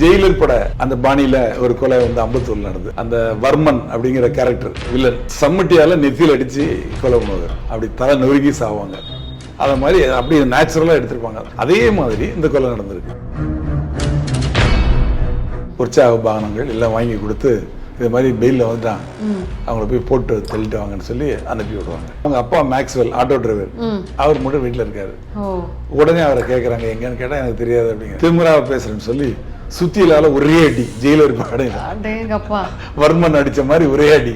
Jailer பட அந்த பாணியில ஒரு கொலை வந்து அம்பத்தூர்ல நடந்தது. அந்த வர்மன் அப்படிங்கிற கேரக்டர் வில்லன் சம்மட்டியால நெத்தியில் அடிச்சு கொலை பண்ணுவாங்க அப்படி தலை நொறுக்கி சாவாங்க. அத மாதிரி அப்படி நேச்சுரலா எடுத்திருப்பாங்க. அதே மாதிரி இந்த கொலை நடந்திருக்கு. உற்சாக பானங்கள் எல்லாம் வாங்கி கொடுத்து இது மாதிரி பெயிலில் வந்துட்டான். அவங்கள போய் போட்டு தள்ளிட்டு வாங்கன்னு சொல்லி அனுப்பி விடுவாங்க. அவங்க அப்பா மேக்ஸ்வெல் ஆட்டோ டிரைவர் அவர் மட்டும் வீட்டில் இருக்காரு. உடனே அவரை கேட்குறாங்க எங்கன்னு கேட்டால் எனக்கு தெரியாது அப்படிங்க. திமுறாவை பேசுறேன்னு சொல்லி சுத்தியிலால ஒரே அடி ஜெயிலர் படையில வர்மன் அடிச்ச மாதிரி ஒரே அடி.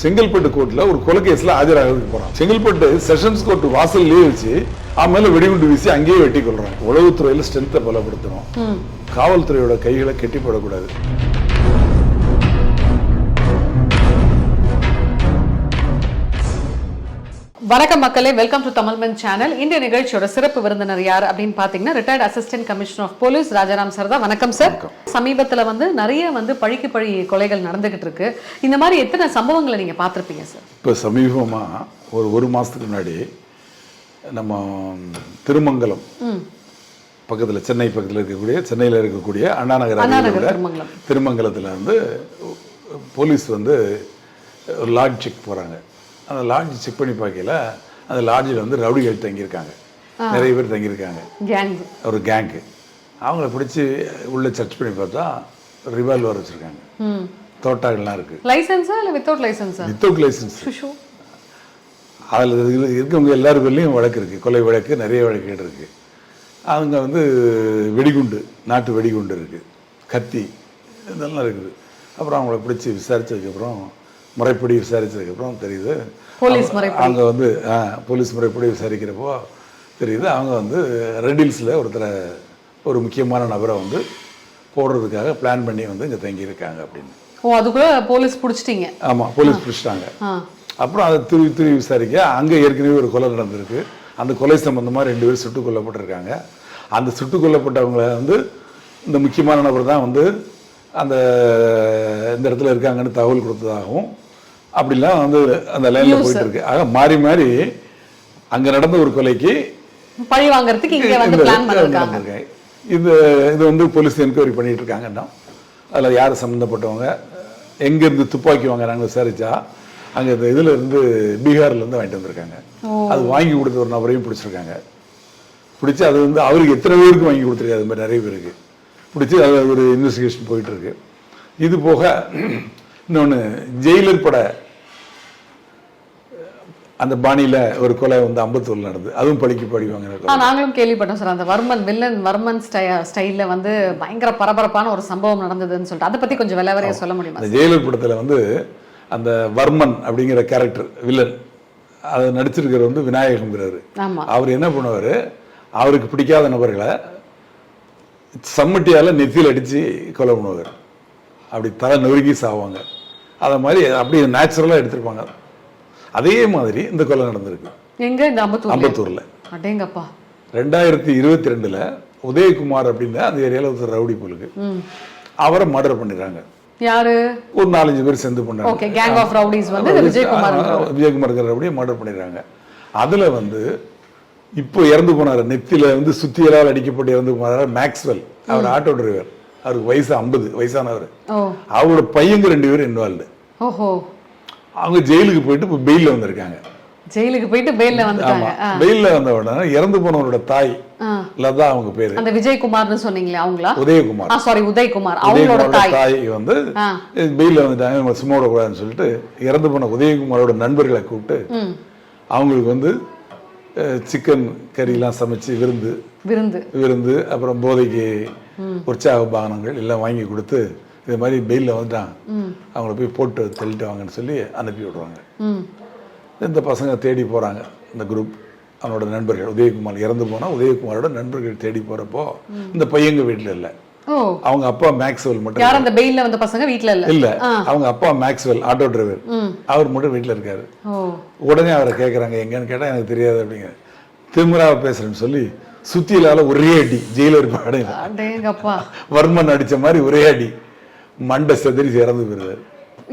செங்கல்பட்டு கோர்ட்ல ஒரு கொலை கேஸ்ல ஆஜராகிறதுக்கு போறான். செங்கல்பட்டு செஷன்ஸ் கோர்ட் வாசல்லே வச்சு அவன் மேல வெடிகுண்டு வீசி அங்கேயே வெட்டி கொள்றான் உளவுத்துறையில ஸ்ட்ரென்த்தை பலப்படுத்தணும் காவல்துறையோட கைகளை கெட்டி போடக்கூடாது வணக்கம் மக்களே வெல்கம் டு தமிழ்மன் சேனல் இந்த நிகழ்ச்சியோட சிறப்பு விருந்தினர் யார் அப்படின்னு பாத்தீங்கன்னா retired assistant commissioner of police Rajaram sir தான். வணக்கம் சார். சமீபத்துல வந்து நிறைய வந்து பழிக்கு பழி கொலைகள் நடந்துகிட்டு இருக்கு. இந்த மாதிரி எத்தனை சம்பவங்களை நீங்க பார்த்திருப்பீங்க சார்? இப்போ சமீபமா ஒரு ஒரு மாசத்துக்கு முன்னாடி நம்ம திருமங்கலம் பக்கத்துல சென்னை பக்கத்துல இருக்கக்கூடிய சென்னையில இருக்கக்கூடிய அண்ணா நகர் திருமங்கலத்தில் வந்து போலீஸ் வந்து ஒரு லாட்ஜ் செக் போகிறாங்க அந்த லாட்ஜ் செக் பண்ணி பார்க்கல அந்த லாட்ஜில் வந்து ரவுடிகள் தங்கியிருக்காங்க. நிறைய பேர் தங்கியிருக்காங்க. கேங் ஒரு கேங்கு அவங்கள பிடிச்சி உள்ளே சர்ச் பண்ணி பார்த்தா ரிவால்வர் வச்சுருக்காங்க. தோட்டாக்கள்லாம் இருக்குது லைசன்ஸா இல்ல வித்தவுட் லைசன்ஸா வித்தவுட் லைசன்ஸ் அதில் இருக்கவங்க எல்லார் பேர்லேயும் வழக்கு இருக்குது கொலை வழக்கு நிறைய வழக்குகள் இருக்குது அவங்க வந்து வெடிகுண்டு நாட்டு வெடிகுண்டு இருக்குது கத்தி இதெல்லாம் இருக்குது. அப்புறம் அவங்கள பிடிச்சி விசாரிச்சதுக்கப்புறம் முறைப்படி விசாரிச்சதுக்கப்புறம் தெரியுது. போலீஸ் அவங்க- வந்து போலீஸ் முறைப்படி விசாரிக்கிறப்போ தெரியுது. அவங்க வந்து ரெட் ஹில்ஸில் ஒருத்தரை ஒரு முக்கியமான நபரை வந்து போடுறதுக்காக பிளான் பண்ணி வந்து இங்கே தங்கியிருக்காங்க அப்படின்னு. ஓ அதுக்குள்ள போலீஸ் புடிச்சிட்டீங்க. ஆமாம் போலீஸ் பிடிச்சிட்டாங்க. அப்புறம் அதை திருவி திருவி விசாரிக்க அங்கே ஏற்கனவே ஒரு கொலை நடந்திருக்கு. அந்த கொலை சம்பந்தமாக ரெண்டு பேர் சுட்டுக் கொல்லப்பட்டிருக்காங்க. அந்த சுட்டுக் கொல்லப்பட்டவங்கள வந்து இந்த முக்கியமான நபர் தான் வந்து அந்த இந்த இடத்துல இருக்காங்கன்னு தகவல் கொடுத்ததாகவும் அப்படிலாம் வந்து அந்த லைனில். போயிட்டு இருக்கு ஆக மாறி மாறி அங்கே நடந்த ஒரு கொலைக்கு பழி வாங்குறதுக்கு இங்க வந்து இந்த பிளான் பண்ணிருக்காங்க. இது இது வந்து போலீஸ் என்கொயரி பண்ணிட்டு இருக்காங்க இன்னும். அதில் யார் சம்மந்தப்பட்டவங்க எங்கேருந்து துப்பாக்கி வாங்குறாங்க விசாரிச்சா அங்கே இந்த இதில் இருந்து பீகார்ல இருந்து வாங்கிட்டு வந்திருக்காங்க. அது வாங்கி கொடுத்த ஒரு நபரையும் பிடிச்சிருக்காங்க. பிடிச்சி அது வந்து அவருக்கு எத்தனை பேருக்கு வாங்கி கொடுத்துருக்காரு அது மாதிரி நிறைய பேருக்கு. பிடிச்சி அது ஒரு இன்வெஸ்டிகேஷன் போயிட்டு இருக்கு. இது போக இன்னொன்று ஜெயிலர் பட அந்த பாணியில ஒரு கொலை வந்து அம்பத்தூர்ல நடந்தது. அதுவும் பழிக்கு பழி வாங்கின நாங்களும் கேள்விப்பட்டோம் சார். அந்த வர்மன் வில்லன் வர்மன் ஸ்டை ஸ்டைல்ல வந்து பயங்கர பரபரப்பான ஒரு சம்பவம் நடந்ததுன்னு சொல்லிட்டு. அதை பத்தி கொஞ்சம் விலைவரையா சொல்ல முடியுமா அந்த ஜெயிலர் படத்துல வந்து அந்த வர்மன் அப்படிங்கிற கேரக்டர் வில்லன் அதை நடிச்சிருக்கிற வந்து விநாயகம்ங்கிறாரு. அவர் என்ன பண்ணுவாரு? அவருக்கு பிடிக்காத நபர்களை சம்மட்டியால நெத்தியில் அடிச்சு கொலை பண்ணுவார். அப்படி தலை நொறுக்கி சாவாங்க அதை மாதிரி அப்படி நேச்சுரலாக எடுத்திருப்பாங்க. அதே மாதிரி இந்த கொலை நடந்திருக்கு. எங்க? இந்த அம்பத்தூர் அம்பத்தூர்ல. அடேங்கப்பா. ரெண்டாயிரத்தி இருபத்தி ரெண்டுல உதயகுமார் அப்படின்னா அந்த ஏரியாவில் ஒருத்தர் ரவுடி போலுக்கு அவரை மர்டர் பண்ணிடுறாங்க யாரு? ஒரு நாலஞ்சு பேர் சேர்ந்து பண்ணாங்க. ஓகே கேங் ஆஃப் ரவுடிஸ் வந்து விஜயகுமார் விஜயகுமார் அப்படியே மர்டர் பண்ணிடுறாங்க அதுல வந்து இப்போ இறந்து போனார். நெத்தியில வந்து சுத்தியலால் அடிக்கப்பட்டு இறந்து போனார். மேக்ஸ்வெல் அவர் ஆட்டோ டிரைவர் அவருக்கு வயசு ஐம்பது வயசானவர். அவரோட பையங்க ரெண்டு பேரும் இன்வால்வ்டு ஓஹோ. அவங்க ஜெயிலுக்கு போயிட்டு இப்போ பெயிலில் வந்திருக்காங்க. ஜெயிலுக்கு போயிட்டு பெயில்ல வந்துட்டாங்க. பெயிலில் வந்த உடனே இறந்து போனவரோட தாய். லதா அவங்க பேரு. அந்த விஜயகுமார்னு சொன்னீங்களே அவங்களா? உதயகுமார். சாரி உதயகுமார். அவங்களோட தாய். வந்து. பெயிலில் வந்துட்டாங்க. இவங்க சும்மா விடக்கூடாதுன்னு சொல்லிட்டு இறந்து போன உதயகுமாரோட நண்பர்களை கூப்பிட்டு அவங்களுக்கு வந்து சிக்கன் கறியெல்லாம் சமைச்சு விருந்து விருந்து. விருந்து அப்புறம் போதைக்கு உற்சாக பானங்கள் எல்லாம் வாங்கி கொடுத்து இது மாதிரி பெயிலில் வந்துட்டான். அவங்கள போய் போட்டு தள்ளிட்டு வாங்கன்னு சொல்லி அனுப்பி விடுவாங்க ம். இந்த பசங்க தேடி போகிறாங்க இந்த குரூப் அவனோட நண்பர்கள் உதயகுமார் இறந்து போனால் உதயகுமாரோட நண்பர்கள் தேடி போகிறப்போ இந்த பையங்க வீட்டில் இல்லை. அவங்க அப்பா மேக்ஸ்வெல் மட்டும் யார் அந்த பெயில்ல வந்த பசங்க வீட்ல இல்ல? இல்ல. அவங்க அப்பா மேக்ஸ்வெல் ஆட்டோ டிரைவர். அவர் மட்டும் வீட்டில் இருக்காரு. உடனே அவரை கேட்குறாங்க எங்கன்னு கேட்டால் எனக்கு தெரியாது அப்படிங்க. திமுறாவை பேசுறேன்னு சொல்லி சுத்தியிலால ஒரே அடி ஜெயிலர் படையில வர்மன் அடிச்ச மாதிரி ஒரே அடி. மண்டை செதறி இறந்து போயிருந்தாரு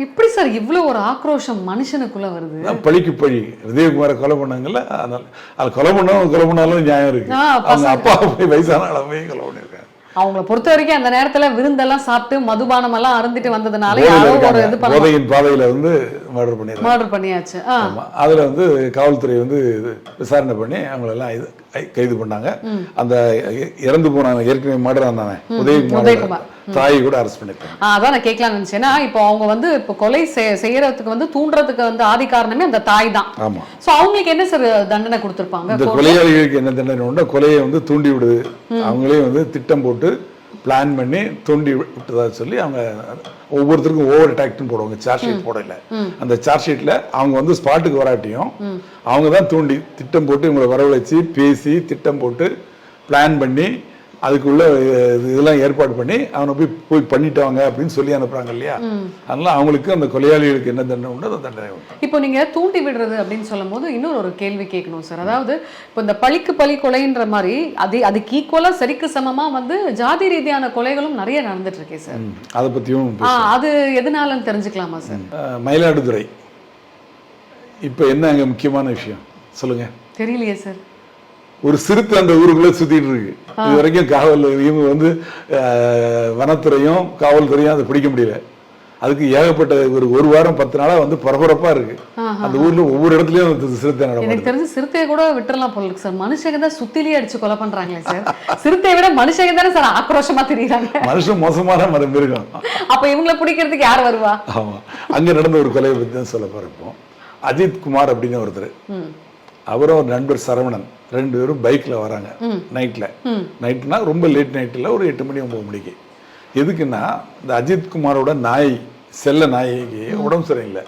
எப்படி சார் இவ்ளோ ஒரு ஆக்ரோஷம் மனுஷனுக்குள்ள வருது. பழிக்கு பழி. விஜயகுமாரை கொலை பண்ணாங்கல்ல அதனால அது கொலை பண்ணவங்க கொலை பண்ணாலும் நியாயம் இருக்கு. அவங்க அப்பா போய் வயசான அளவையும் கொலை பண்ணியிருக்காங்க. அவங்கள பொறுத்த வரைக்கும் அந்த நேரத்துல விருந்தெல்லாம் சாப்பிட்டு மதுபானம் எல்லாம் அருந்திட்டு வந்ததுனால யாரோ ஒரு. இது பண்ண போதையின் பாதையில வந்து மர்டர் பண்ணிடுறாங்க. மர்டர் பண்ணியாச்சு. ஆமா. அதுல வந்து காவல்துறை வந்து விசாரணை பண்ணி அவங்களெல்லாம் இது கைது பண்ணாங்க. அந்த இறந்து போனாங்க ஏற்கனவே மர்டர் தானே? உதயகுமார். தாயை கூட அரெஸ்ட் பண்ணிருக்காங்க அதான் நான் கேட்கலாம்னு நினைச்சேன்னா இப்போ அவங்க வந்து இப்போ கொலை செய்- செய்யறதுக்கு வந்து தூண்டுறதுக்கு வந்து ஆதி காரணமே அந்த தாய் தான். ஆமா. சோ அவங்களுக்கு என்ன சார் தண்டனை கொடுத்திருப்பாங்க? இந்த கொலையாளிகளுக்கு என்ன தண்டனை கொலையை வந்து தூண்டி விடுது அவங்களே வந்து திட்டம் போட்டு பிளான் பண்ணி தூண்டி விட்டதா சொல்லி அவங்க ஒவ்வொருத்தருக்கும் ஓவர் அட்டாக்ட்னு போடுவாங்க. சார்ஜ் ஷீட் போடல. அந்த சார்ஜ் ஷீட்ல அவங்க வந்து ஸ்பாட்டுக்கு வராட்டியும் அவங்க தான் தூண்டி திட்டம் போட்டு இவங்களை வரவழைச்சு பேசி திட்டம் போட்டு பிளான் பண்ணி அதுக்குள்ள இதெல்லாம் ஏற்பாடு பண்ணி அவனை போய் போய் பண்ணிட்டாங்க அப்படின்னு சொல்லி அனுப்புறாங்க இல்லையா? அதனால அவங்களுக்கு அந்த கொலையாளிகளுக்கு என்ன தண்டனை உண்டோ அந்த தண்டனை உண்டு. இப்போ நீங்க தூண்டி விடுறது அப்படின்னு சொல்லும் போது இன்னொரு ஒரு கேள்வி கேட்கணும் சார் அதாவது இப்போ இந்த பழிக்கு பழி கொலைன்ற மாதிரி அது அதுக்கு ஈக்குவலா சரிக்கு சமமா வந்து ஜாதி ரீதியான கொலைகளும் நிறைய நடந்துட்டு இருக்கே சார் அதை பத்தியும் அது எதனாலன்னு தெரிஞ்சுக்கலாமா சார் மயிலாடுதுறை. இப்போ என்ன அங்க முக்கியமான விஷயம்? சொல்லுங்க. தெரியலையே சார் ஒரு சிறுத்தை அந்த ஊருக்குள்ள சுத்திட்டு இருக்கு. இது வரைக்கும் காவல் இவங்க வந்து வனத்துறையும் காவல்துறையும் அதை பிடிக்க முடியல. அதுக்கு ஏகப்பட்ட ஒரு ஒரு வாரம் பத்து நாளா வந்து பரபரப்பா இருக்கு. அந்த ஊர்ல ஒவ்வொரு இடத்துலயும் சிறுத்தை எனக்கு தெரிஞ்சு சிறுத்தையை கூட விட்டுறலாம் போல இருக்கு சார். மனுஷங்க தான் சுத்திலேயே அடிச்சு கொலை பண்றாங்களே சார். சிறுத்தையை விட மனுஷங்க தானே சார் ஆக்ரோஷமா தெரியுறாங்க. மனுஷன் மோசமான மரம் மிருகம் அப்ப இவங்கள பிடிக்கிறதுக்கு யார் வருவா? ஆமா. அங்க நடந்த ஒரு கொலையை பத்தி தான் சொல்ல போறேன் இப்போ. அஜித் குமார் அப்படின்னு ஒருத்தர். அவரும் ஒரு நண்பர் சரவணன் ரெண்டு பேரும் பைக்ல வராங்க நைட்ல நைட்னா ரொம்ப லேட் நைட்ல ஒரு எட்டு மணி ஒன்பது மணிக்கு. எதுக்குன்னா இந்த அஜித் குமாரோட நாய் செல்ல நாய்க்கு உடம்பு சரியில்லை.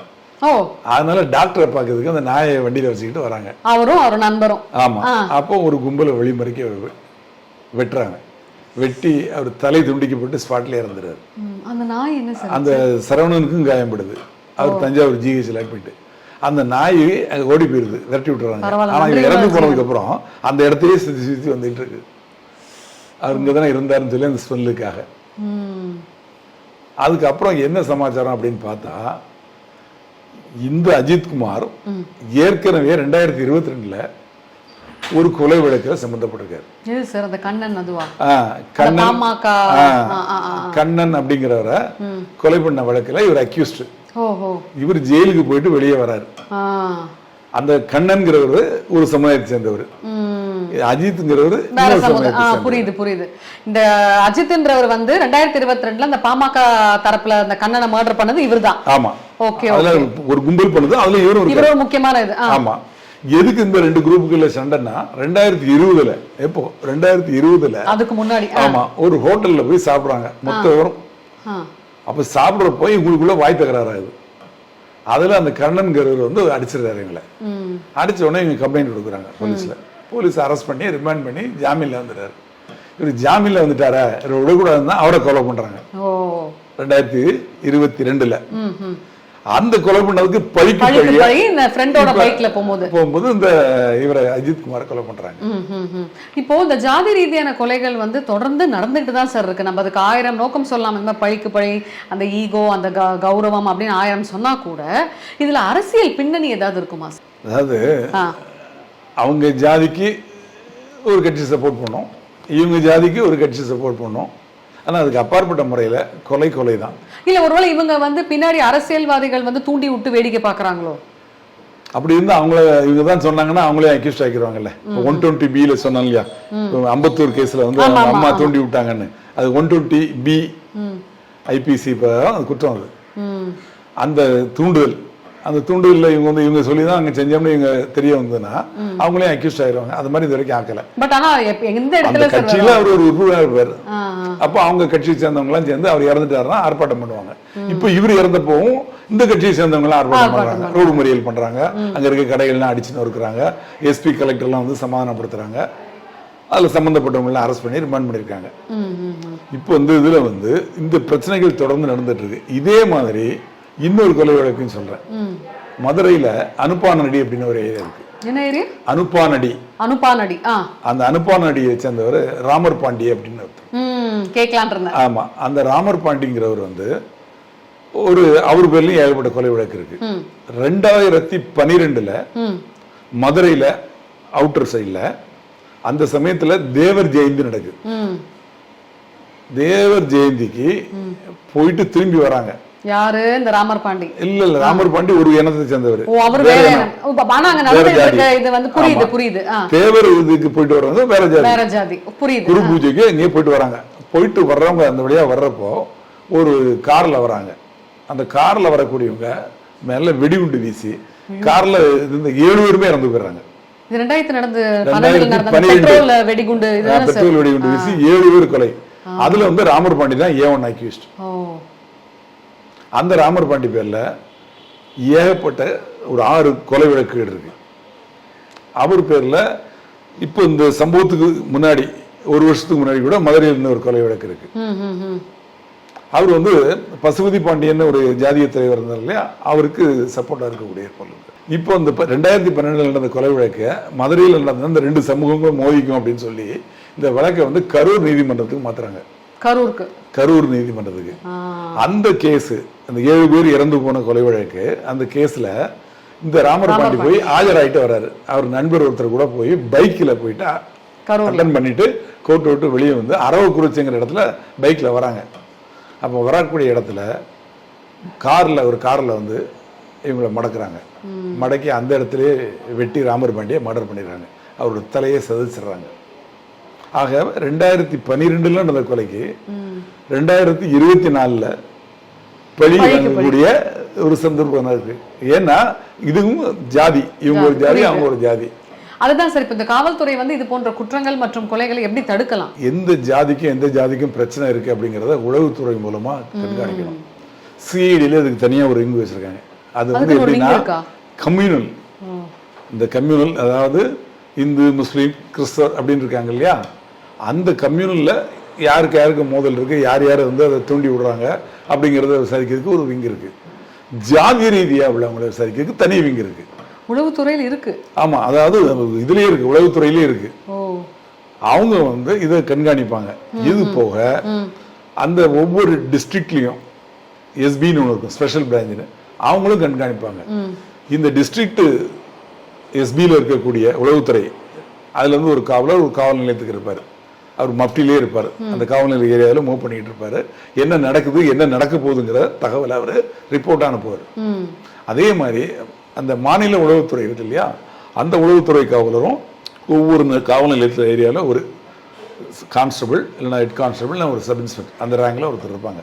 அதனால டாக்டரை பார்க்கறதுக்கு அந்த நாயை வண்டியில வச்சுக்கிட்டு வராங்க. அவரும் அவர் நண்பரும். ஆமா. அப்போ ஒரு கும்பலை வழிமறிக்க வெட்டுறாங்க. வெட்டி அவர் தலை துண்டிக்கப்பட்டு ஸ்பாட்ல இறந்துறாரு ம், அந்த நாய் அந்த சரவணனுக்கும் காயப்படுது அவர் தஞ்சாவூர் ஜிஹெச்ல அட்மிட் அந்த நாய் ஓடி போயிருது விரட்டி விட்டுறாங்க. பரவாயில்ல, ஆனா இவர் நன்றி இறந்து. போனதுக்கு அப்புறம் அந்த இடத்தையே சுத்தி சுத்தி வந்துட்டு இருக்கு. அவர் இங்க தானே இருந்தாருன்னு சொல்லி அந்த ஸ்மெல்லுக்காக. அதுக்கப்புறம் என்ன சமாச்சாரம் அப்படின்னு பார்த்தா இந்த அஜித் குமார் ஏற்கனவே ரெண்டாயிரத்தி இருபத்தி ரெண்டுல ஒரு கொலை வழக்கில் சம்பந்தப்பட்டிருக்காரு. எது சார் அந்த கண்ணன் அதுவா? கண்ணன். கண்ணன் அப்படிங்கிறவரை கொலை பண்ண வழக்குல இவர் அக்யூஸ்ட் இவர் ஜெயிலுக்கு போயிட்டு வெளியே வராரு. அந்த கண்ணன்கிறவர் ஒரு சமுதாயத்தை சேர்ந்தவர். அஜித்ங்கிறவர் புரியுது புரியுது. இந்த அஜித்ன்றவர் வந்து ரெண்டாயிரத்தி இருபத்தி ரெண்டுல அந்த பாமக தரப்புல அந்த கண்ணனை மர்டர் பண்ணது இவர்தான். ஆமா. ஓகே அதுல ஒரு கும்பல் பண்ணுது அதுல இவரும். இவர் ஒரு முக்கியமான இது ஆமா. எதுக்கு இந்த ரெண்டு குரூப்புக்குள்ள சண்டைன்னா ரெண்டாயிரத்தி இருபதுல எப்போ? ரெண்டாயிரத்தி இருபதுல அதுக்கு முன்னாடி ஆமா ஒரு ஹோட்டல்ல போய் சாப்பிடுறாங்க. மொத்தம் ஆ. அப்ப சாப்பிடுறப்போ இவங்களுக்குள்ள வாய் தகராறாகுது அதுல அந்த கர்ணன்கிறவர் வந்து அடிச்சிருக்காரு எங்களை. அடிச்ச உடனே இவங்க கம்ப்ளைண்ட் கொடுக்குறாங்க போலீஸ்ல. போலீஸ் அரெஸ்ட் பண்ணி ரிமாண்ட் பண்ணி ஜாமீன்ல வந்துட்டாரு இவர் ஜாமீன்ல வந்துட்டாரா? இவர் விடக்கூடாதுன்னா அவரை கொலை பண்றாங்க. ஓ. ரெண்டாயிரத்தி இருபத்தி ரெண்டுல. அந்த கொலை பண்ணதுக்கு பழிக்கு இந்த ஃப்ரெண்டோட பைக்ல போகும்போது. போகும்போது இந்த இவரை அஜித் குமாரை கொலை பண்றாங்க. இப்போ இந்த ஜாதி ரீதியான கொலைகள் வந்து தொடர்ந்து நடந்துட்டு தான் சார் இருக்கு. நம்ம அதுக்கு ஆயிரம் நோக்கம் சொல்லலாம் இந்த மாதிரி பழிக்கு பழி அந்த ஈகோ அந்த கௌரவம் அப்படின்னு ஆயிரம் சொன்னா கூட இதுல அரசியல் பின்னணி ஏதாவது இருக்குமா சார்? அதாவது அவங்க ஜாதிக்கு ஒரு கட்சி சப்போர்ட் பண்ணோம். இவங்க ஜாதிக்கு ஒரு கட்சி சப்போர்ட் பண்ணோம். ஆனா அதுக்கு அப்பாற்பட்ட முறையில கொலை கொலை தான். இல்ல ஒருவேளை இவங்க வந்து பின்னாடி அரசியல்வாதிகள் வந்து தூண்டி விட்டு வேடிக்கை பாக்குறாங்களோ அப்படி இருந்தா அவங்கள இவங்க தான் சொன்னாங்கன்னா அவங்களே அக்யூஸ்ட் ஆக்கிடுவாங்கல்ல ஒன் டுவெண்ட்டி பில சொன்னோம் இல்லையா? அம்பத்தூர் கேஸ்ல வந்து அம்மா. தூண்டி விட்டாங்கன்னு. அது ஒன் டுவெண்ட்டி பி ஐபிசி குற்றம் அது. அந்த தூண்டுதல். அந்த தூண்டுதல்ல இவங்க வந்து இவங்க சொல்லி தான் அங்க செஞ்சோம்னு இவங்க தெரிய வந்ததுன்னா அவங்களே அக்யூஸ்ட் ஆயிடுவாங்க. அது மாதிரி இது வரைக்கும் ஆக்கல. பட் ஆனா எப்ப- எந்த அந்த கட்சியில அவர் ஒரு உறுப்பினர் இருப்பாரு. அப்போ அவங்க கட்சியை சேர்ந்தவங்க எல்லாம் சேர்ந்து அவர் இறந்துட்டாருன்னா ஆர்ப்பாட்டம் பண்ணுவாங்க. இப்போ இவர் இறந்தப்பவும் இந்த கட்சியை சேர்ந்தவங்க எல்லாம் ஆர்ப்பாட்டம் பண்றாங்க. ரோடு மறியல் பண்றாங்க. அங்க இருக்க கடைகள்லாம் அடிச்சுன்னு இருக்கிறாங்க எஸ்பி கலெக்டர்லாம் வந்து சமாதானப்படுத்துறாங்க. அதுல சம்பந்தப்பட்டவங்க எல்லாம் அரெஸ்ட் பண்ணி ரிமாண்ட் பண்ணியிருக்காங்க ம். இப்போ வந்து இதுல வந்து இந்த பிரச்சனைகள் தொடர்ந்து நடந்துட்டு இருக்கு. இதே மாதிரி இன்னொரு கொலை வழக்குன்னு சொல்றேன். மதுரையில அனுப்பானடி அப்படின்னு ஒரு ஏரியா இருக்கு. என்ன ஏரியா? அனுப்பானடி அனுப்பானடி அந்த அனுப்பானடியை சேர்ந்தவர் ராமர் பாண்டி அப்படின்னு ஒருத்தர். கேட்கலான் இருந்தேன். ஆமா அந்த ராமர் பாண்டிங்கிறவர் வந்து ஒரு அவர் பேர்லயும் ஏகப்பட்ட கொலை வழக்கு இருக்கு. ரெண்டாயிரத்தி பனிரெண்டுல மதுரையில அவுட்டர் சைடுல அந்த சமயத்துல தேவர் ஜெயந்தி நடக்குது. தேவர் ஜெயந்திக்கு போயிட்டு திரும்பி வராங்க. யாரு? இந்த ராமர் பாண்டி. இல்ல இல்ல ராமர் பாண்டி ஒரு இனத்தை சேர்ந்தவர். அவர் வேற அங்க. இது வந்து புரியுது. புரியுது. தேவர் இதுக்கு போயிட்டு வர்றவங்க வேற ஜாதி. வேற ஜாதி. புரியுது. குரு பூஜைக்கு இங்கே போயிட்டு வராங்க. போயிட்டு வர்றவங்க அந்த வழியா வர்றப்போ ஒரு கார்ல வராங்க. அந்த கார்ல வரக்கூடியவங்க மேல வெடிகுண்டு வீசி கார்ல இந்த ஏழு பேருமே இறந்து போயிடுறாங்க. இது ரெண்டாயிரத்தி நடந்து. பெட்ரோல் வெடிகுண்டு பெட்ரோல் வெடிகுண்டு வீசி ஏழு பேர் கொலை. அதுல வந்து ராமர் பாண்டி தான் ஏ ஒன் அக்யூஸ்ட் அந்த ராமர் பாண்டி பேர்ல ஏகப்பட்ட ஒரு ஆறு கொலை வழக்குகள் இருக்கு. அவர் பேர்ல இப்போ இந்த சம்பவத்துக்கு முன்னாடி ஒரு வருஷத்துக்கு முன்னாடி கூட மதுரையில் இன்னும் ஒரு கொலை வழக்கு இருக்கு. அவர் வந்து பசுபதி பாண்டியன் ஒரு ஜாதிய தலைவர் இருந்தார் இல்லையா? அவருக்கு சப்போர்ட்டா இருக்கக்கூடிய பொருள். இப்போ இந்த ரெண்டாயிரத்தி பன்னெண்டுல நடந்த கொலை வழக்கு மதுரையில் நடந்த இந்த ரெண்டு சமூகங்களும் மோதிக்கும் அப்படின்னு சொல்லி இந்த வழக்கை வந்து கரூர் நீதிமன்றத்துக்கு மாத்துறாங்க. கரூருக்கு. கரூர் நீதிமன்றத்துக்கு. அந்த கேஸ் அந்த ஏழு பேர் இறந்து போன கொலை வழக்கு அந்த கேஸ்ல இந்த ராமர் பாண்டி போய் ஆஜராயிட்டு வர்றாரு. அவர் நண்பர் ஒருத்தர் கூட போய் பைக்ல போயிட்டு அட்டன் பண்ணிட்டு கோர்ட் விட்டு வெளியே வந்து அரவக்குறிச்சிங்கிற இடத்துல பைக்ல வராங்க. அப்போ வரக்கூடிய இடத்துல கார்ல ஒரு கார்ல வந்து இவங்களை மடக்குறாங்க. மடக்கி அந்த இடத்துலயே வெட்டி ராமர் பாண்டியை மர்டர் பண்ணிடுறாங்க. அவரோட தலையை செதைச்சிடுறாங்க. ஆக ரெண்டாயிரத்தி பன்னிரெண்டுல நடந்த கொலைக்கு ரெண்டாயிரத்தி இருபத்தி நாலுல பழி வாங்கக்கூடிய ஒரு சந்தர்ப்பம் இருக்கு ஏன்னா இதுவும் ஜாதி. இவங்க ஒரு ஜாதி அவங்க ஒரு ஜாதி. அதுதான் சார் இப்ப இந்த காவல்துறை வந்து இது போன்ற குற்றங்கள் மற்றும் கொலைகளை எப்படி தடுக்கலாம்? எந்த ஜாதிக்கும் எந்த ஜாதிக்கும் பிரச்சனை இருக்கு அப்படிங்கறத உளவுத்துறை மூலமா கண்காணிக்கணும். சிஐடியில அதுக்கு தனியா ஒரு ரிங் வச்சிருக்காங்க. அது வந்து எப்படின்னா? கம்யூனல். இந்த கம்யூனல் அதாவது இந்து முஸ்லீம் கிறிஸ்தவர் அப்படின்னு இருக்காங்க இல்லையா? அந்த கம்யூனல்ல யாருக்கு யாருக்கு மோதல் இருக்கு யார் யார் வந்து அதை தூண்டி விடுறாங்க அப்படிங்கறத விசாரிக்கிறதுக்கு ஒரு விங் இருக்கு. ஜாதி ரீதியா உள்ளவங்களை விசாரிக்கிறதுக்கு தனி விங் இருக்கு. உளவுத்துறையில் இருக்கு. ஆமா அதாவது இதுலயே இருக்கு உளவுத்துறையிலே இருக்கு. ஓ. அவங்க வந்து இதை கண்காணிப்பாங்க. இது போக அந்த ஒவ்வொரு டிஸ்ட்ரிக்ட்லயும் எஸ்பின்னு ஒன்று இருக்கும் ஸ்பெஷல் பிரான்ச்னு அவங்களும் கண்காணிப்பாங்க. இந்த டிஸ்ட்ரிக்ட் எஸ்பியில் இருக்கக்கூடிய உளவுத்துறை அதுல இருந்து ஒரு காவலர் ஒரு காவல் நிலையத்துக்கு இருப்பார். அவர் மப்டிலே இருப்பார். அந்த காவல் நிலைய ஏரியாவில் மூவ் பண்ணிட்டு இருப்பாரு. என்ன நடக்குது என்ன நடக்க போகுதுங்கிற தகவலை அவர் ரிப்போர்ட் அனுப்புவார். அதே மாதிரி அந்த மாநில உளவுத்துறை இருக்கு இல்லையா? அந்த உளவுத்துறை காவலரும் ஒவ்வொரு காவல் நிலையத்தில் ஏரியாவில் ஒரு கான்ஸ்டபிள் இல்லைன்னா ஹெட் கான்ஸ்டபிள் இல்லைன்னா ஒரு சப் இன்ஸ்பெக்டர் அந்த ரேங்கில் ஒருத்தர் இருப்பாங்க.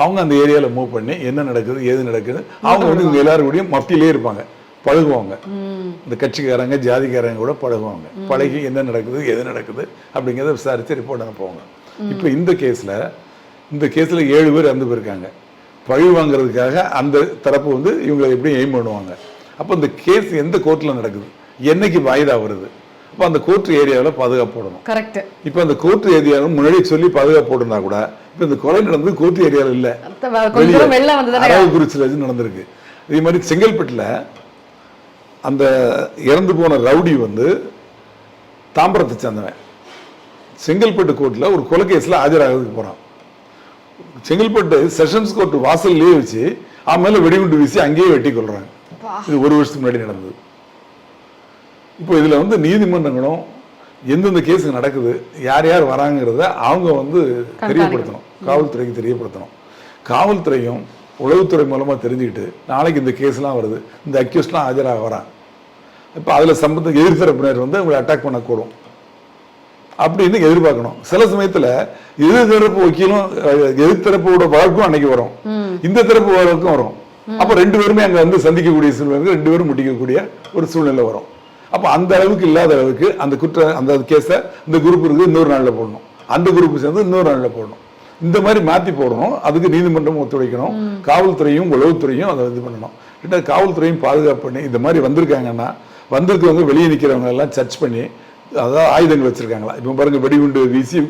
அவங்க அந்த ஏரியாவில் மூவ் பண்ணி என்ன நடக்குது ஏது நடக்குது அவங்க வந்து இவங்க எல்லாரும் கூடயும் மத்தியிலே இருப்பாங்க. பழகுவாங்க. இந்த கட்சிக்காரங்க ஜாதிக்காரங்க கூட பழகுவாங்க. பழகி என்ன நடக்குது எது நடக்குது அப்படிங்கிறத விசாரித்து ரிப்போர்ட் அனுப்புவாங்க இப்போ இந்த கேஸில் இந்த கேஸில் ஏழு பேர் இறந்து போயிருக்காங்க. பழி வாங்குறதுக்காக அந்த தரப்பு வந்து இவங்களை எப்படி எய்ம் பண்ணுவாங்க. அப்போ இந்த கேஸ் எந்த கோர்ட்டில் நடக்குது? என்னைக்கு வாய்தா வருது? அப்போ அந்த கோர்ட் ஏரியாவில் பாதுகாப்பு போடணும். கரெக்ட் இப்போ அந்த கோர்ட் ஏரியாவில் முன்னாடி சொல்லி பாதுகாப்பு போட்டிருந்தா கூட இப்போ இந்த கொலை நடந்தது கோர்ட் ஏரியாவில் இல்லை. அரவக்குறிச்சியில் நடந்திருக்கு. இதே மாதிரி செங்கல்பட்டுல அந்த இறந்து போன ரவுடி வந்து தாம்பரத்தை சேர்ந்தவன். செங்கல்பட்டு கோர்ட்ல ஒரு கொலை கேஸ்ல ஆஜராகிறதுக்கு போறான். செங்கல்பட்டு செஷன்ஸ் கோர்ட் வாசல்லையே வச்சு அவன் மேல வெடிகுண்டு வீசி அங்கேயே வெட்டி கொள்றாங்க இது ஒரு வருஷத்துக்கு முன்னாடி நடந்தது. இப்போ இதுல வந்து நீதிமன்றங்களும் எந்தெந்த கேஸ் நடக்குது யார் யார் வராங்கிறத அவங்க வந்து தெரியப்படுத்தணும். காவல்துறைக்கு தெரியப்படுத்தணும். காவல்துறையும் உளவுத்துறை மூலமா தெரிஞ்சுக்கிட்டு நாளைக்கு இந்த கேஸ்லாம் வருது இந்த அக்யூஸ்ட்லாம் ஆஜராக வரான் இப்போ அதுல சம்பந்த எதிர்த்தரப்பினர் வந்து அவங்களை அட்டாக் பண்ணக்கூடும். அப்படின்னு எதிர்பார்க்கணும். சில சமயத்துல எதிர்த்தரப்பு வக்கீலும் எதிர்த்தரப்போட வழக்கும் அன்னைக்கு வரும். இந்த தரப்பு வழக்கும் வரும். அப்ப ரெண்டு பேருமே அங்க வந்து சந்திக்கக்கூடிய சூழ்நிலை. ரெண்டு பேரும் முட்டிக்கக்கூடிய ஒரு சூழ்நிலை வரும். அப்ப அந்த அளவுக்கு இல்லாத அளவுக்கு அந்த குற்ற அந்த கேஸை இந்த குரூப் இருக்கு இன்னொரு நாள்ல போடணும். அந்த குரூப் சேர்ந்து இன்னொரு நாள்ல போடணும். இந்த மாதிரி மாத்தி போடணும். அதுக்கு நீதிமன்றம் ஒத்துழைக்கணும். காவல்துறையும் உளவுத்துறையும் அதை இது பண்ணணும். ரெண்டாவது காவல்துறையும் பாதுகாப்பு பண்ணி இந்த மாதிரி வந்திருக்காங்கன்னா வந்திருக்கவங்க வெளியே நிக்கிறவங்க எல்லாம் சர்ச் பண்ணி அதாவது ஆயுதங்கள் வச்சிருக்காங்களா? இப்போ பாருங்க வெடிகுண்டு வீசி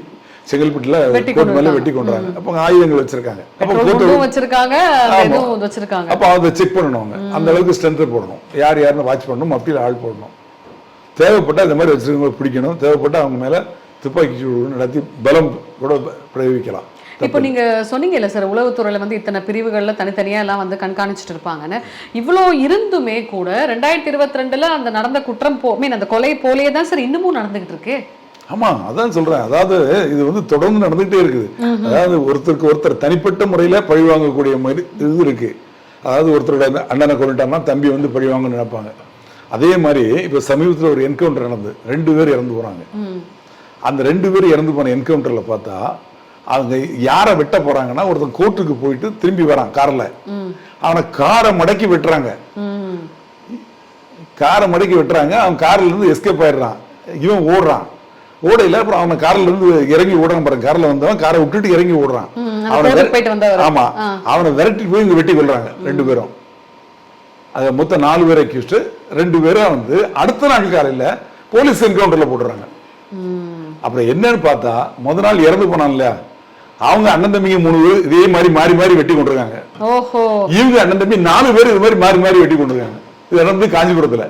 செங்கல்பட்டுல வெட்டி கோர்ட் மேல வெட்டி கொண்டாங்க அப்போ ஆயுதங்கள் வச்சிருக்காங்க. அப்போ வச்சிருக்காங்க வச்சிருக்காங்க. அப்போ அதை செக் பண்ணணும் அவங்க. அந்த அளவுக்கு ஸ்ட்ரென்த் போடணும். யார் யாருன்னு வாட்ச் பண்ணணும் மப்பியில் ஆள் போடணும். தேவைப்பட்டா இந்த மாதிரி வச்சிருக்கவங்க பிடிக்கணும். தேவைப்பட்டா அவங்க மேல துப்பாக்கி சூடு நடத்தி பலம் கூட பிரயோகிக்கலாம். இப்போ நீங்க சொன்னீங்கல்ல சார் உளவுத்துறையில வந்து இத்தனை பிரிவுகள்ல தனித்தனியா எல்லாம் வந்து கண்காணிச்சிட்டு இருப்பாங்கன்னு. இவ்வளோ இருந்துமே கூட ரெண்டாயிரத்தி இருபத்தி ரெண்டுல அந்த நடந்த குற்றம் போ மீன் அந்த கொலை போலயே தான் சார் இன்னமும் நடந்துகிட்டு இருக்கு. ஆமா அதான் சொல்றேன். அதாவது இது வந்து தொடர்ந்து நடந்துகிட்டே இருக்குது. அதாவது ஒருத்தருக்கு ஒருத்தர் தனிப்பட்ட முறையில பழி வாங்கக்கூடிய மாதிரி இது இருக்கு. அதாவது ஒருத்தரோட அண்ணனை கொண்டுட்டாங்கன்னா தம்பி வந்து பழி வாங்கன்னு நினைப்பாங்க. அதே மாதிரி இப்ப சமீபத்தில் ஒரு என்கவுண்டர் நடந்தது. ரெண்டு பேர் இறந்து போறாங்க. அந்த ரெண்டு பேர் இறந்து போன என்கவுண்டர்ல பார்த்தா அவங்க யாரை வெட்ட போறாங்கன்னா ஒருத்தன் கோர்ட்டுக்கு போயிட்டு திரும்பி வரான் கார்ல. அவனை காரை மடக்கி வெட்டுறாங்க. காரை மடக்கி வெட்டுறாங்க. அவன் கார்ல இருந்து எஸ்கேப் ஆயிடுறான். இவன் ஓடுறான். ஓடையில அப்புறம் அவன் கார்ல இருந்து இறங்கி ஓடுறான் பாருங்க. கார்ல வந்தவன் காரை விட்டுட்டு இறங்கி ஓடுறான். அவனை. ஆமா. அவனை விரட்டிட்டு போய் இங்க வெட்டி கொள்றாங்க ரெண்டு பேரும். அது மொத்தம் நாலு பேரை அக்யூஸ்ட் ரெண்டு பேரும் வந்து அடுத்த நாள் காலையில போலீஸ் என்கவுண்டர்ல போடுறாங்க. அப்புறம் என்னன்னு பார்த்தா முத நாள் இறந்து போனான் இல்லையா? அவங்க அண்ணன் தம்பிங்க மூணு பேர் இதே மாதிரி மாறி மாறி வெட்டி கொண்டிருக்காங்க. ஓஹோ. இவங்க அண்ணன் தம்பி நாலு பேர் இது மாதிரி மாறி மாறி வெட்டி கொண்டிருக்காங்க. இது நடந்து காஞ்சிபுரத்துல.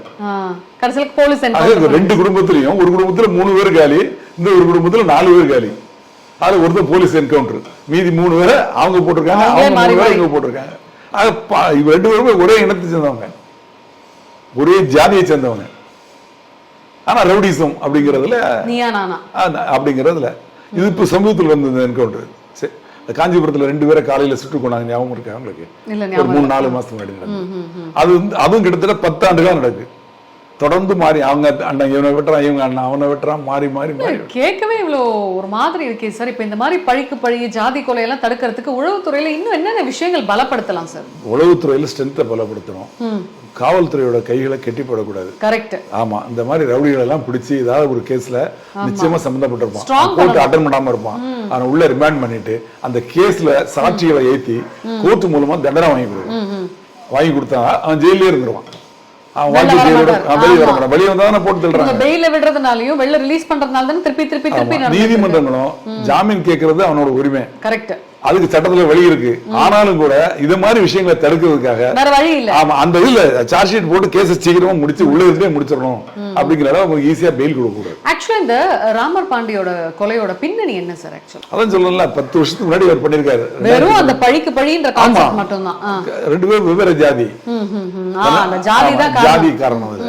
ரெண்டு குடும்பத்திலையும் ஒரு குடும்பத்துல மூணு பேர் காலி இந்த ஒரு குடும்பத்துல நாலு பேர் காலி. அது ஒருத்தர் போலீஸ் என்கவுண்டர் மீதி மூணு பேரை அவங்க போட்டிருக்காங்க அவங்க மூணு பேரை. இவங்க போட்டிருக்காங்க. இவங்க ரெண்டு பேருமே ஒரே இனத்தை சேர்ந்தவங்க. ஒரே ஜாதியை சேர்ந்தவங்க. ஆனா ரவுடிசம் அப்படிங்கறதுல அப்படிங்கறதுல. இது இப்ப சமூகத்தில் வந்த என்கவுண்டர் காஞ்சிபுரத்துல ரெண்டு பேரை காலையில சுட்டு கொண்டாங்க. ஞாபகம் இருக்கா உங்களுக்கு? ஒரு மூணு நாலு மாசத்துக்கு முன்னாடி நடந்தது. அது வந்து அதுவும் கிட்டத்தட்ட பத்தாண்டுகள் நடக்கு தொடர்ந்து மாறி அவங்க அண்ணன் இவனை வெட்டுறான் இவங்க அண்ணன் அவனை வெட்டுறான் மாறி மாறி மாறி. கேட்கவே இவ்வளோ ஒரு மாதிரி இருக்கே சார். இப்போ இந்த மாதிரி பழிக்கு பழி ஜாதி கொலையெல்லாம் தடுக்கிறதுக்கு உளவுத்துறையில இன்னும் என்னென்ன விஷயங்கள் பலப்படுத்தலாம் சார்? உளவுத்துறையில ஸ்ட்ரென்த்தை பலப்படுத்தணும் காவல்துறையோட கைகளை கெட்டிப்படக்கூடாது. கரெக்ட் ஆமா இந்த மாதிரி ரவுடிகள் எல்லாம் பிடிச்சி ஏதாவது ஒரு கேஸ்ல நிச்சயமா சம்பந்தப்பட்டிருப்பான் கோர்ட் அட்டன் பண்ணாம இருப்பான். அவனை உள்ள ரிமாண்ட் பண்ணிட்டு அந்த கேஸ்ல சாட்சிகளை ஏத்தி கோர்ட் மூலமா தண்டனை வாங்கி கொடுக்கும் வாங்கி கொடுத்தா அவன் ஜெயிலே இருந்துருவான். வெளியே விடுறதுனாலயும் வெளில ரிலீஸ் பண்றதுனால தானே திருப்பி திருப்பி திருப்பி. நீதிமன்றங்களும் ஜாமீன் கேட்கறது அவனோட உரிமை. கரெக்ட் அதுக்கு சட்டத்துல வழி இருக்கு. ஆனாலும் கூட இது மாதிரி விஷயங்களை தடுக்கிறதுக்காக ஆமா அந்த இதுல சார்ஜ் ஷீட் போட்டு கேஸ சீக்கிரமா முடிச்சு உள்ள இருந்தே முடிச்சிடணும் அப்படிங்கிறத உங்களுக்கு ஈஸியா பெயில் கொடுக்க கூடாது ஆக்சுவலா இந்த ராமர் பாண்டியோட கொலையோட பின்னணி என்ன சார் ஆக்சுவலா அதான் சொல்லல பத்து வருஷத்துக்கு முன்னாடி அவர் பண்ணிருக்காரு வெறும் அந்த பழிக்கு பழின்ற கான்செப்ட் மட்டும்தான். ஆ. ரெண்டு பேரும் வெவ்வேறு ஜாதி. ஜாதி தான் ஜாதி காரணம் காரணம் அது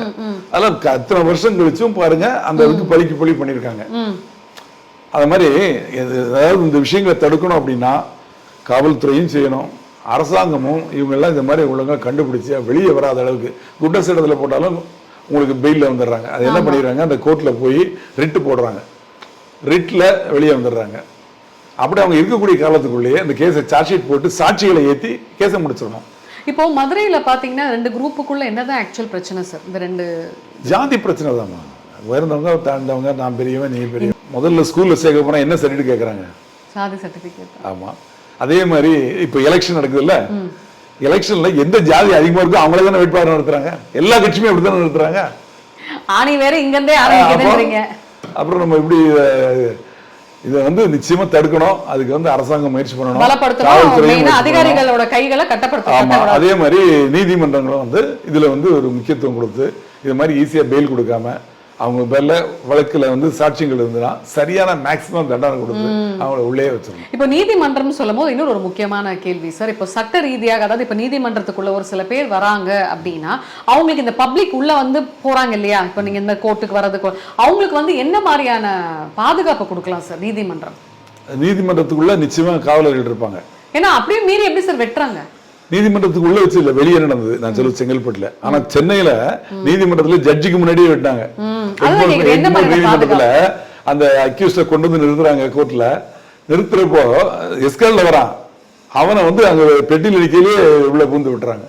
அதெல்லாம் க- அத்தனை வருஷம் கழிச்சும் பாருங்க அந்த இதுக்கு பழிக்கு பழி பண்ணிருக்காங்க. அது மாதிரி அதாவது இந்த விஷயங்களை தடுக்கணும் அப்படின்னா காவல்துறையும் செய்யணும். அரசாங்கமும் இவங்க எல்லாம் இந்த மாதிரி ஒழுங்கா கண்டுபிடிச்சு வெளியே வராத அளவுக்கு குண்டஸ் இடத்துல போட்டாலும் உங்களுக்கு பெயிலில் வந்துடுறாங்க. அது என்ன பண்ணிடுறாங்க? அந்த கோர்ட்ல போய் ரிட்டு போடுறாங்க. ரிட்ல வெளியே வந்துடுறாங்க. அப்படி அவங்க இருக்கக்கூடிய காலத்துக்குள்ளேயே அந்த கேஸை சார்ஜ் ஷீட் போட்டு சாட்சிகளை ஏற்றி கேஸை முடிச்சிடணும். இப்போ மதுரையில பாத்தீங்கன்னா ரெண்டு குரூப்புக்குள்ள என்னதான் ஆக்சுவல் பிரச்சனை சார் இந்த ரெண்டு ஜாதி பிரச்சனை தான்மா. உயர்ந்தவங்க தாழ்ந்தவங்க நான் பெரியவன் நீ பெரியவன். முதல்ல ஸ்கூல்ல சேர்க்க போனா என்ன சர்டிஃபிகேட் கேட்குறாங்க சாதி சர்டிபிகேட் ஆமா. அதே மாதிரி இப்போ எலெக்ஷன் நடக்குதுல்ல? எலெக்ஷன்ல எந்த ஜாதி அதிகமா இருக்கோ அவங்கள தானே வேட்பாளர் நடத்துறாங்க? எல்லா கட்சியுமே அப்படி தானே நடத்துறாங்க? ஆணி வேற இங்க இருந்தே அப்போ- ஆரம்பிக்குதுன்றீங்க அப்புறம் நம்ம இப்படி இதை வந்து நிச்சயமா தடுக்கணும். அதுக்கு வந்து அரசாங்கம் முயற்சி பண்ணணும். அதிகாரிகளோட கைகளை கட்டப்படுத்தணும். ஆமா. அதே மாதிரி நீதிமன்றங்களும் வந்து இதுல வந்து ஒரு முக்கியத்துவம் கொடுத்து இது மாதிரி ஈஸியா பெயில் கொடுக்காம அவங்க பேர்ல வழக்குல வந்து சாட்சியங்கள் இருந்ததுன்னா சரியான மேக்சிமம் தண்டனை கொடுத்து அவங்கள உள்ளே வச்சிடணும். இப்போ நீதிமன்றம் சொல்லும் போது இன்னொரு ஒரு முக்கியமான கேள்வி. சார் இப்போ சட்ட ரீதியாக அதாவது இப்போ நீதிமன்றத்துக்குள்ள ஒரு சில பேர் வராங்க அப்படின்னா அவங்களுக்கு இந்த பப்ளிக் உள்ள வந்து போறாங்க இல்லையா? இப்போ நீங்க இந்த கோர்ட்டுக்கு வர்றதுக்கு அவங்களுக்கு வந்து என்ன மாதிரியான பாதுகாப்பு கொடுக்கலாம் சார் நீதிமன்றம்? நீதிமன்றத்துக்குள்ள நிச்சயமா காவலர்கள் இருப்பாங்க. ஏன்னா அப்படியே மீறி எப்படி சார் வெட்டுறாங்க? நீதிமன்றத்துக்கு உள்ள வச்சு இல்ல வெளியே நடந்தது? நான் சொல்ல செங்கல்பட்டுல. ஆனா சென்னையில நீதிமன்றத்துல ஜட்ஜுக்கு முன்னாடியே விட்டாங்க நீதிமன்றத்துல அந்த அக்யூஸ்ட கொண்டு வந்து நிறுத்துறாங்க கோர்ட்ல நிறுத்துறப்போ எஸ்கல்ல வரான். அவனை வந்து அங்க பெட்டியில் அடிக்கையிலேயே உள்ள பூந்து விட்டுறாங்க.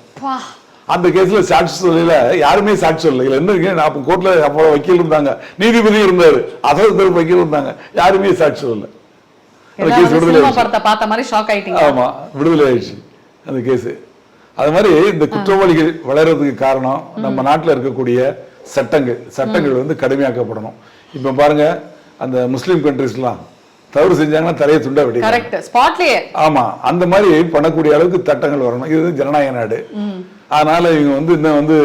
அந்த கேஸ்ல சாட்சி சொல்லல. யாருமே சாட்சி சொல்லல. இதுல என்ன இருக்கு? நான் கோர்ட்ல அப்போ வக்கீல் இருந்தாங்க. நீதிபதி இருந்தாரு. அசல் தரப்பு வக்கீல் இருந்தாங்க. யாருமே சாட்சி சொல்லல. அந்த கேஸ் விடுதலை ஆமா விடுதலை ஆயிடுச்சு. அந்த கேஸ் அது மாதிரி இந்த குற்றவாளிகள் வளர்றதுக்கு காரணம் நம்ம நாட்டுல இருக்கக்கூடிய சட்டங்கள். சட்டங்கள் வந்து கடுமையாக்கப்படணும். இப்ப பாருங்க அந்த முஸ்லீம் கண்ட்ரிஸ்லாம் தவறு செஞ்சாங்கன்னா தலையை துண்டா ஸ்பாட்லயே ஆமா அந்த மாதிரி பண்ணக்கூடிய அளவுக்கு சட்டங்கள் வரணும். இது ஜனநாயக நாடு. அதனால இவங்க வந்து இன்னும் வந்து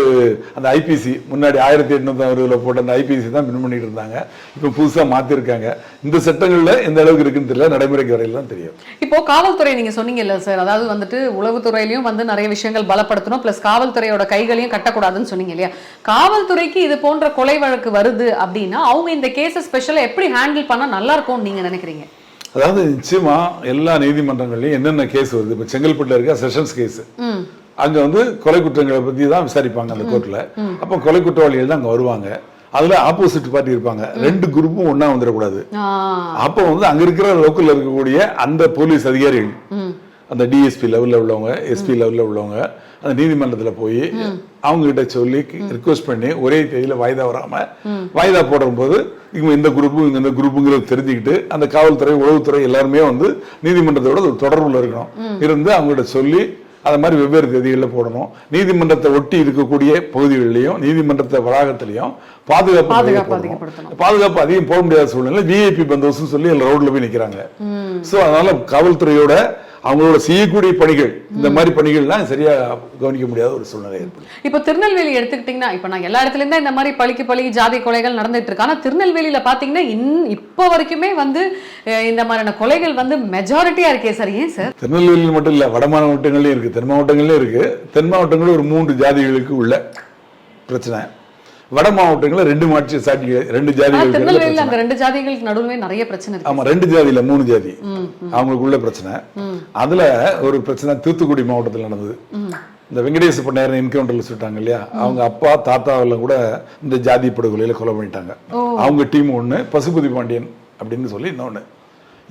அந்த ஐபிசி முன்னாடி ஆயிரத்தி எட்நூத்தி அறுபதுல போட்ட அந்த ஐபிசி தான் பின் பண்ணிட்டு இருந்தாங்க. இப்போ புதுசா மாத்திருக்காங்க. இந்த சட்டங்கள்ல எந்த அளவுக்கு இருக்குன்னு தெரியல. நடைமுறைக்கு வரையில தான் தெரியும். இப்போ காவல்துறை நீங்க சொன்னீங்கல்ல சார் அதாவது வந்துட்டு உளவுத்துறையிலயும் வந்து நிறைய விஷயங்கள் பலப்படுத்தணும். பிளஸ் காவல்துறையோட கைகளையும் கட்டக்கூடாதுன்னு சொன்னீங்க இல்லையா? காவல்துறைக்கு இது போன்ற கொலை வழக்கு வருது அப்படின்னா அவங்க இந்த கேஸை ஸ்பெஷலா எப்படி ஹேண்டில் பண்ணா நல்லா இருக்கும்னு நீங்க நினைக்கிறீங்க? அதாவது நிச்சயமா எல்லா நீதிமன்றங்கள்லயும் என்னென்ன கேஸ் வருது? இப்போ செங்கல்பட்டுல இருக்க செஷன்ஸ் கேஸ் அங்க வந்து கொலை குற்றங்களை பத்தி தான் விசாரிப்பாங்க அந்த கோர்ட்ல. அப்போ கொலை குற்றவாளிகள் தான் அங்க வருவாங்க. அதுல ஆப்போசிட் பார்ட்டி இருப்பாங்க. ரெண்டு குரூப்பும் ஒண்ணா வந்துடக்கூடாது. அப்போ வந்து அங்க இருக்கிற லோக்கல்ல இருக்கக்கூடிய அந்த போலீஸ் அதிகாரிகள் அந்த டிஎஸ்பி லெவல்ல உள்ளவங்க எஸ்பி லெவல்ல உள்ளவங்க அந்த நீதிமன்றத்துல போய் அவங்க கிட்ட சொல்லி ரிக்வஸ்ட் பண்ணி ஒரே தேதியில வாய்தா வராம வாய்தா போடும்போது இவங்க இந்த குரூப்பு இவங்க இந்த குரூப்புங்கிறத தெரிஞ்சுக்கிட்டு அந்த காவல்துறை உளவுத்துறை எல்லாருமே வந்து நீதிமன்றத்தோட தொடர்புல இருக்கணும். இருந்து அவங்ககிட்ட சொல்லி அது மாதிரி வெவ்வேறு தேதிகளில் போடணும். நீதிமன்றத்தை ஒட்டி இருக்கக்கூடிய பகுதிகளிலையும் நீதிமன்றத்தை வளாகத்திலையும் பாதுகாப்பு பாதுகாப்பு. பாதுகாப்பு அதிகம் போக முடியாத சூழ்நிலை விஐபி பந்தோபஸ்து சொல்லி ரோட்ல போய் நிக்கிறாங்க. சோ அதனால காவல்துறையோட அவங்களோட செய்யக்கூடிய பணிகள் இந்த மாதிரி பணிகள்லாம் சரியா கவனிக்க முடியாத ஒரு சூழ்நிலை ஏற்படும் இப்போ திருநெல்வேலி எடுத்துக்கிட்டீங்கன்னா இப்போ நான் எல்லா இடத்துலயும் தான் இந்த மாதிரி பழிக்கு பழி ஜாதி கொலைகள் நடந்துட்டு இருக்கு. ஆனா திருநெல்வேலியில பாத்தீங்கன்னா இன் இப்போ வரைக்குமே வந்து இந்த மாதிரியான கொலைகள் வந்து மெஜாரிட்டியா இருக்கே சார். ஏன் சார்? திருநெல்வேலியில் மட்டும் இல்ல வட மாவட்டங்கள்லயும் இருக்கு தென் மாவட்டங்கள்லயும் இருக்கு. தென் மாவட்டங்களில் ஒரு மூன்று ஜாதிகளுக்கு உள்ள பிரச்சனை. வட மாவட்டங்களில் ரெண்டு மாற்றி சாட்டி ரெண்டு பிரச்சனை. அந்த ரெண்டு ஜாதிகளுக்கு நடுவுமே நிறைய பிரச்சனை இருக்கு. ஆமா ரெண்டு ஜாதியில மூணு ஜாதி. அவங்களுக்குள்ள பிரச்சனை. அதுல ஒரு பிரச்சனை தூத்துக்குடி மாவட்டத்தில் நடந்தது. இந்த வெங்கடேச பண்ணையார் என்கவுண்டர்ல சுட்டாங்க இல்லையா அவங்க அப்பா தாத்தாவெல்லாம் கூட இந்த ஜாதி படுகொலையில கொலை பண்ணிட்டாங்க. அவங்க டீம் ஒண்ணு பசுபதி பாண்டியன் அப்படின்னு சொல்லி இன்னொன்னு.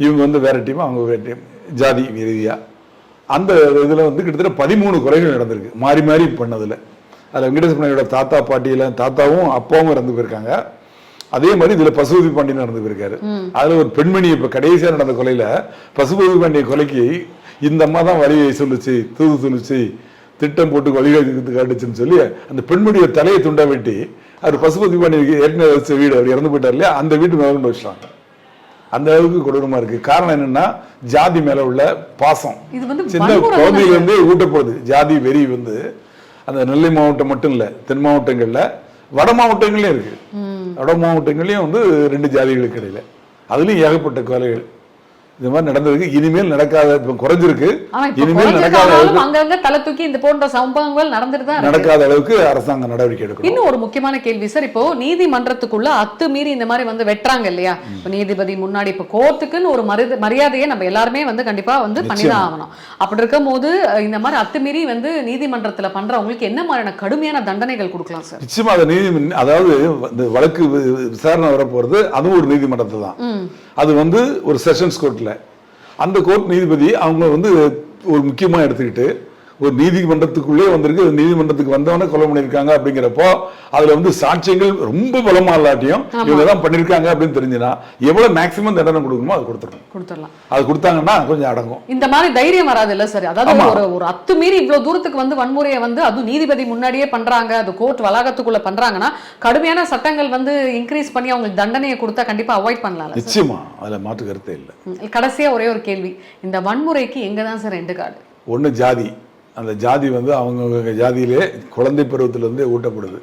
இவங்க வந்து வேற டீம் அவங்க வேற டீம். ஜாதி ரீதியா. அந்த இதுல வந்து கிட்டத்தட்ட பதிமூணு கொலைகள் நடந்திருக்கு. மாறி மாறி பண்ணதுல. அதுல வெங்கடேச தாத்தா பாட்டியில தாத்தாவும் அப்பாவும் இறந்து போயிருக்காங்க. அதே மாதிரி இதுல பசுபதி பாண்டியன் நடந்து போயிருக்காரு. அதுல ஒரு பெண்மணி இப்ப கடைசியா நடந்த கொலையில பசுபதி பாண்டிய கொலைக்கு இந்த அம்மா தான் வழியை சொல்லுச்சு தூது சொல்லுச்சு திட்டம் போட்டு வழிகாட்டு காட்டுச்சுன்னு சொல்லி அந்த பெண்மணியோட தலையை துண்டா வெட்டி அவர் பசுபதி பாண்டியனுக்கு ஏற்கனவே வச்ச வீடு அவர் இறந்து போயிட்டார் இல்லையா? அந்த வீட்டு மேல கொண்டு வச்சிட்டாங்க. அந்த அளவுக்கு கொடூரமா இருக்கு. காரணம் என்னன்னா ஜாதி மேல உள்ள பாசம். வந்து சின்ன குழந்தையில இருந்து ஊட்டப்படுது ஜாதி வெறி வந்து அந்த நெல்லை மாவட்டம் மட்டும் இல்ல தென் மாவட்டங்கள்ல வட மாவட்டங்கள்லயும் இருக்கு. வட மாவட்டங்கள்லயும் வந்து ரெண்டு ஜாதிகளுக்கு இடையில. அதுலயும் ஏகப்பட்ட கொலைகள் இந்த மாதிரி நடந்திருக்கு இனிமேல் நடக்காத இப்ப குறைஞ்சிருக்கு. இனிமேல் நடக்காத அளவுக்கு அங்கங்க தலை தூக்கி இந்த போன்ற சம்பவங்கள் நடந்துட்டு தான் நடக்காத அளவுக்கு அரசாங்கம் நடவடிக்கை எடுக்கணும். இன்னும் ஒரு முக்கியமான கேள்வி சார். இப்போ நீதிமன்றத்துக்குள்ள அத்துமீறி இந்த மாதிரி வந்து வெட்டுறாங்க இல்லையா? இப்போ நீதிபதி முன்னாடி இப்போ கோர்ட்டுக்குன்னு ஒரு மரியாதை மரியாதையை நம்ம எல்லாருமே வந்து கண்டிப்பா வந்து பண்ணிதான் ஆகணும். அப்படி இருக்கும் போது இந்த மாதிரி அத்துமீறி வந்து நீதிமன்றத்துல பண்றவங்களுக்கு என்ன மாதிரியான கடுமையான தண்டனைகள் கொடுக்கலாம் சார்? நிச்சயமா அது நீதி அதாவது இந்த வழக்கு விசாரணை வரப்போறது அதுவும் ஒரு நீதிமன்றத்தில் தான் அது வந்து ஒரு செஷன்ஸ் கோர்ட்டில் அந்த கோர்ட் நீதிபதி அவங்க வந்து ஒரு முக்கியமாக எடுத்துக்கிட்டு ஒரு நீதிமன்றத்துக்குள்ளே வந்திருக்கு. நீதிமன்றத்துக்கு வந்தவன கொலை பண்ணியிருக்காங்க அப்படிங்கிறப்போ அதுல வந்து சாட்சியங்கள் ரொம்ப பலமா இல்லாட்டியும் இவங்க தான் பண்ணிருக்காங்க அப்படின்னு தெரிஞ்சுனா எவ்வளவு மேக்சிமம் தண்டனை கொடுக்கணுமோ அது கொடுத்துருக்கணும் கொடுத்துடலாம். அது கொடுத்தாங்கன்னா கொஞ்சம் அடங்கும். இந்த மாதிரி தைரியம் வராது இல்ல சார்? அதாவது. ஒரு ஒரு அத்துமீறி இவ்வளவு தூரத்துக்கு வந்து வன்முறையை வந்து அதுவும் நீதிபதி முன்னாடியே பண்றாங்க அது கோர்ட் வளாகத்துக்குள்ள பண்றாங்கன்னா கடுமையான சட்டங்கள் வந்து இன்க்ரீஸ் பண்ணி அவங்களுக்கு தண்டனையை கொடுத்தா கண்டிப்பா அவாய்ட் பண்ணலாம்ல சார்? நிச்சயமா. அதுல மாற்று கருத்தே இல்லை. கடைசியா ஒரே ஒரு கேள்வி. இந்த வன்முறைக்கு எங்க தான் சார் ரெண்டு கார்டு ஒண்ணு ஜாதி. அந்த ஜாதி வந்து அவங்கவுங்க ஜாதியிலே குழந்தை பருவத்திலிருந்தே ஊட்டப்படுது.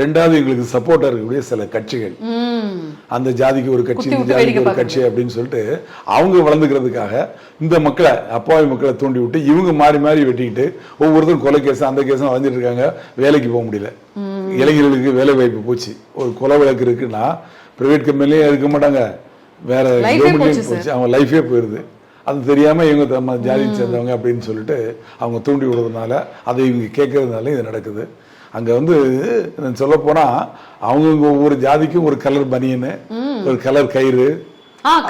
ரெண்டாவது எங்களுக்கு சப்போர்ட்டா இருக்கக்கூடிய சில கட்சிகள். அந்த ஜாதிக்கு ஒரு கட்சி இந்த ஜாதிக்கு ஒரு கட்சி அப்படின்னு சொல்லிட்டு அவங்க வளர்ந்துக்கிறதுக்காக இந்த மக்களை அப்பாவி மக்களை தூண்டி விட்டு இவங்க மாறி மாறி வெட்டிக்கிட்டு ஒவ்வொருத்தரும் கொலை கேஸ் அந்த கேஸும் வளைஞ்சிட்டு இருக்காங்க. வேலைக்கு போக முடியல. இளைஞர்களுக்கு வேலை வாய்ப்பு போச்சு. ஒரு கொலை வழக்கு இருக்குன்னா பிரைவேட் கம்பெனிலேயே இருக்க மாட்டாங்க. வேற கவர்மெண்ட்லயும் போச்சு அவங்க லைஃபே போயிருது. அது தெரியாம இவங்க தம்ம ஜாதியை சேர்ந்தவங்க அப்படின்னு சொல்லிட்டு அவங்க தூண்டி விடுறதுனால அதை இவங்க கேட்கறதுனால இது நடக்குது. அங்க வந்து சொல்ல போனா அவங்கவுங்க ஒவ்வொரு ஜாதிக்கும் ஒரு கலர் பனியனு ஒரு கலர் கயிறு.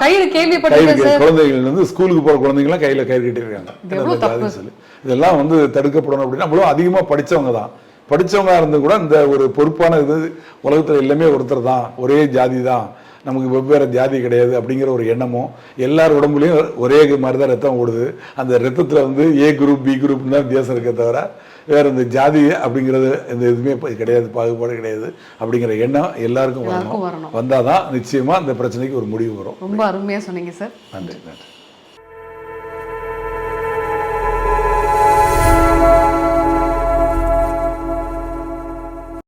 கயிறு கேள்விப்பட்டிருக்கேன் குழந்தைகள் வந்து ஸ்கூலுக்கு போற குழந்தைங்களாம் கையில கயிறு கட்டிருக்காங்க. சொல்லி. இதெல்லாம் வந்து தடுக்கப்படணும் அப்படின்னா நம்மளும் அதிகமா படிச்சவங்க தான். படிச்சவங்க இருந்து கூட இந்த ஒரு பொறுப்பான இது உலகத்துல எல்லாமே ஒருத்தர் தான். ஒரே ஜாதி தான். நமக்கு வெவ்வேறு ஜாதி கிடையாது அப்படிங்கிற ஒரு எண்ணமும் எல்லார் உடம்புலயும் ஒரே மாதிரி தான் ரத்தம் ஓடுது. அந்த ரத்தத்துல வந்து ஏ குரூப் பி குரூப் தான் வித்தியாசம் இருக்கே தவிர வேற இந்த ஜாதி அப்படிங்கிறது இந்த எதுவுமே கிடையாது பாகுபாடு கிடையாது அப்படிங்கிற எண்ணம் எல்லாருக்கும் வரணும். வரணும். வந்தாதான் நிச்சயமா இந்த பிரச்சனைக்கு ஒரு முடிவு வரும். ரொம்ப அருமையா சொன்னீங்க சார். நன்றி நன்றி.